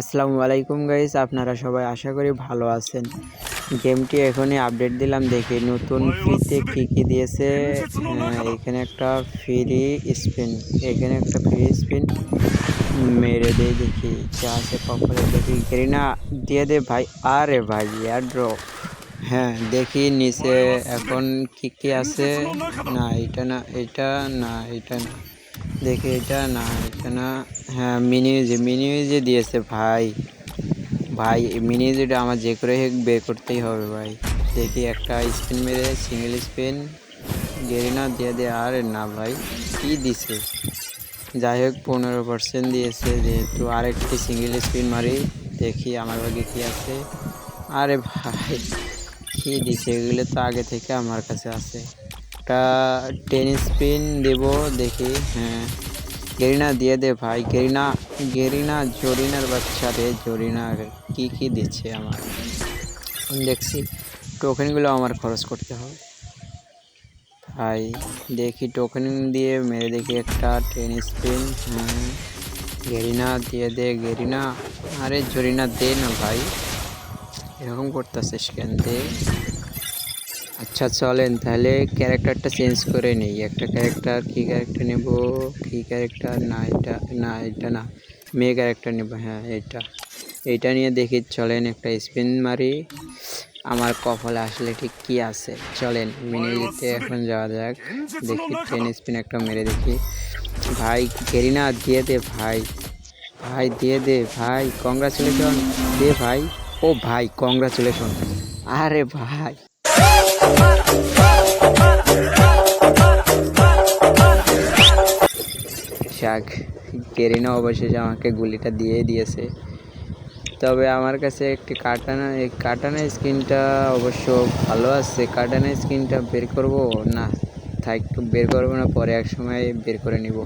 আসসালামু আলাইকুম গাইস আপনারা সবাই আশা করি ভালো আছেন। গেমটি এখনই আপডেট দিলাম, দেখি নতুন ফ্রিতে কী কী দিয়েছে। এখানে একটা ফ্রি স্পিন এখানে একটা ফ্রি স্পিন মেরে দিয়ে দেখি, যা আছে কপালে দেখি। গ্রিনা দিয়ে দে ভাই, আরে ভাই এয়ারড্রপ হ্যাঁ দেখি নিচে এখন কী কী আছে। না, এটা না এটা না এটা না। দেখি এটা না এটা না। হ্যাঁ মিনিউজে মিনিউজে দিয়েছে ভাই ভাই মিনিউজটা আমার যে করে বের করতেই হবে ভাই। দেখি একটা স্পিন মেরে সিঙ্গেল স্পিন। গেরিনা দিয়ে দে, আরে না ভাই, কি দিছে? যাই হোক, পনেরো পার্সেন্ট দিয়েছে, যেহেতু আরেকটি সিঙ্গেল স্পিন মারি, দেখি আমার ভাগে কী আছে। আরে ভাই, কী দিছে? এগুলো তো আগে থেকে আমার কাছে আছে। একটা টেন স্পিন দেব, দেখি হ্যাঁ। গেরিনা, দিয়ে দে ভাই। গেরিনা গেরিনা জরিনার বাচ্চা রে জরিনার কি কি দিচ্ছে আমার? দেখছি টোকেনগুলো আমার খরচ করতে হবে। ভাই, দেখি টোকেন দিয়ে মেরে দেখি একটা টেন স্পিন হ্যাঁ। গেরিনা, দিয়ে দে, গেরিনা। আরে, জরিনা, দে না ভাই। এরকম করতেছিস কেন, দে। আচ্ছা চলেন তাহলে ক্যারেক্টারটা চেঞ্জ করে নিই। একটা ক্যারেক্টার, কী ক্যারেক্টার নেব? কী ক্যারেক্টার? না, এটা না এটা না। মেয়ে ক্যারেক্টার নেব হ্যাঁ এটা। এইটা নিয়ে দেখি, চলেন একটা স্পিন মারি। আমার কপালে আসলে ঠিক কি আছে? চলেন মিনিতে এখন যাওয়া যাক। দেখি ট্রেন স্পিন একটা মেরে দেখি। ভাই, গেরিনা, দিয়ে দে ভাই। ভাই, দিয়ে দে ভাই কংগ্রাচুলেশন দে ভাই। ও ভাই কংগ্রাচুলেশন আরে ভাই। শাক কেরিনা অবশেষে আমাকে গুলিটা দিয়ে দিয়েছে। তবে আমার কাছে একটি কাটানা কাটানা স্কিনটা অবশ্য ভালো আছে। কাটানা স্কিনটা বের করব? না, থাক, বের করব না, পরে এক সময় বের করে নিব।